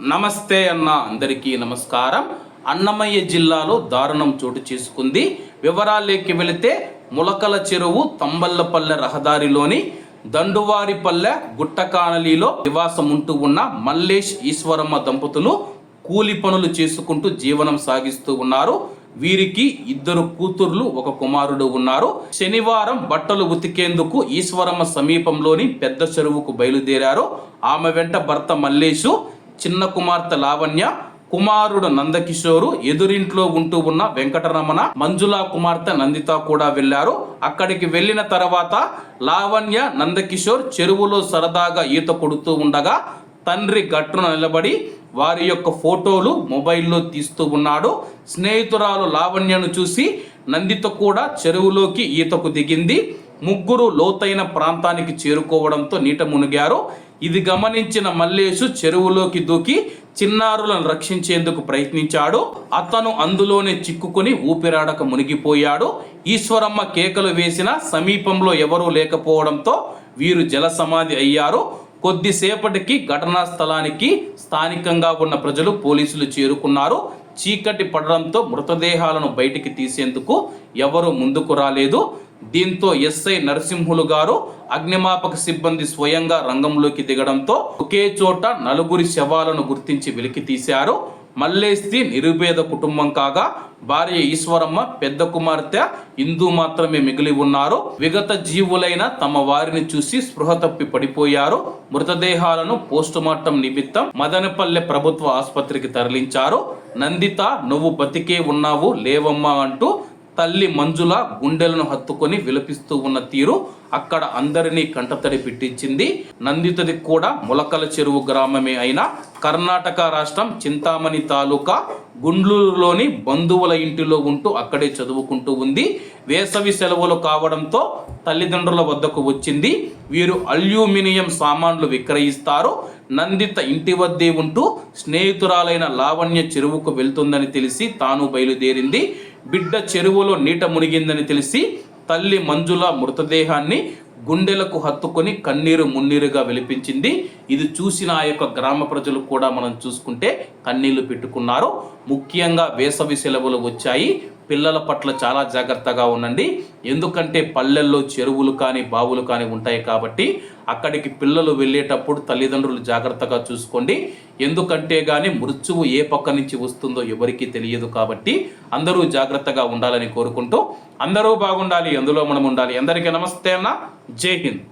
నమస్తే అన్న అందరికీ నమస్కారం. అన్నమయ్య జిల్లాలో దారుణం చోటు చేసుకుంది. వివరాల్లోకి వెళితే ములకల చెరువు తంబల్లపల్లె రహదారిలోని దండువారిపల్లె గుట్టకానలిలో నివాసం ఉంటూ ఉన్న మల్లేష్ ఈశ్వరమ్మ దంపతులు కూలి పనులు చేసుకుంటూ జీవనం సాగిస్తూ ఉన్నారు. వీరికి ఇద్దరు కూతుర్లు ఒక కుమారుడు ఉన్నారు. శనివారం బట్టలు ఉతికేందుకు ఈశ్వరమ్మ సమీపంలోని పెద్ద చెరువుకు బయలుదేరారు. ఆమె వెంట భర్త మల్లేషు చిన్న కుమార్తె లావణ్య కుమారుడు నందకిషోరు ఎదురింట్లో ఉంటూ ఉన్న వెంకటరమణ మంజులా కుమార్తె నందిత కూడా వెళ్ళారు అక్కడికి వెళ్ళిన తర్వాత లావణ్య నందకిషోర్ చెరువులో సరదాగా ఈత కొడుతూ ఉండగా తండ్రి గట్టున నిలబడి వారి యొక్క ఫోటోలు మొబైల్లో తీస్తూ ఉన్నాడు. స్నేహితురాలు లావణ్యను చూసి నందిత కూడా చెరువులోకి ఈతకు దిగింది. ముగ్గురు లోతైన ప్రాంతానికి చేరుకోవడంతో నీట మునిగారు. ఇది గమనించిన మల్లేషు చెరువులోకి దూకి చిన్నారులను రక్షించేందుకు ప్రయత్నించాడు. అతను అందులోనే చిక్కుకొని ఊపిరాడక మునిగిపోయాడు. ఈశ్వరమ్మ కేకలు వేసిన సమీపంలో ఎవరూ లేకపోవడంతో వీరు జల సమాధి అయ్యారు. కొద్దిసేపటికి ఘటనా స్థలానికి స్థానికంగా ఉన్న ప్రజలు పోలీసులు చేరుకున్నారు. చీకటి పడడంతో మృతదేహాలను బయటికి తీసేందుకు ఎవరు ముందుకు రాలేదు. దీంతో ఎస్ఐ నరసింహులు గారు అగ్నిమాపక సిబ్బంది స్వయంగా రంగంలోకి దిగడంతో ఒకే చోట నలుగురి శవాలను గుర్తించి వెలికి తీశారు మల్లేస్తి నిరుపేద కుటుంబం కాగా భార్య ఈశ్వరమ్మ పెద్ద కుమార్తె ఇందు మాత్రమే మిగిలి ఉన్నారు. విగత జీవులైన తమ వారిని చూసి స్పృహ తప్పి పడిపోయారు. మృతదేహాలను పోస్టుమార్టం నిమిత్తం మదనపల్లె ప్రభుత్వ ఆసుపత్రికి తరలించారు. నందిత నువ్వు బతికే ఉన్నావు లేవమ్మా అంటూ తల్లి మంజుల గుండెలను హత్తుకొని విలపిస్తూ ఉన్న తీరు అక్కడ అందరినీ కంటతడి పెట్టించింది. నందితది కూడా ములకల చెరువు గ్రామమే అయిన కర్ణాటక రాష్ట్రం చింతామణి తాలూకా గుండ్లూరులోని బంధువుల ఇంటిలో ఉంటూ అక్కడే చదువుకుంటూ ఉంది. వేసవి సెలవులు కావడంతో తల్లిదండ్రుల వద్దకు వచ్చింది. వీరు అల్యూమినియం సామాన్లు విక్రయిస్తారు. నందిత ఇంటి వద్దే ఉంటూ స్నేహితురాలైన లావణ్య చెరువుకు వెళ్తుందని తెలిసి తాను బయలుదేరింది. బిడ్డ చెరువులో నీట మునిగిందని తెలిసి తల్లి మంజుల మృతదేహాన్ని గుండెలకు హత్తుకొని కన్నీరు మున్నీరుగా వెలిపించింది. ఇది చూసిన ఆ యొక్క గ్రామ ప్రజలు కూడా మనం చూసుకుంటే కన్నీళ్ళు పెట్టుకున్నారు. ముఖ్యంగా వేసవి సెలవులు వచ్చాయి. పిల్లల పట్ల చాలా జాగ్రత్తగా ఉండండి. ఎందుకంటే పల్లెల్లో చెరువులు కానీ బావులు కానీ ఉంటాయి కాబట్టి అక్కడికి పిల్లలు వెళ్ళేటప్పుడు తల్లిదండ్రులు జాగ్రత్తగా చూసుకోండి. ఎందుకంటే కానీ మృత్యువు ఏ పక్క నుంచి వస్తుందో ఎవరికీ తెలియదు కాబట్టి అందరూ జాగ్రత్తగా ఉండాలని కోరుకుంటూ అందరూ బాగుండాలి అందులో మనం ఉండాలి. అందరికీ నమస్తే అన్న. జై హింద్.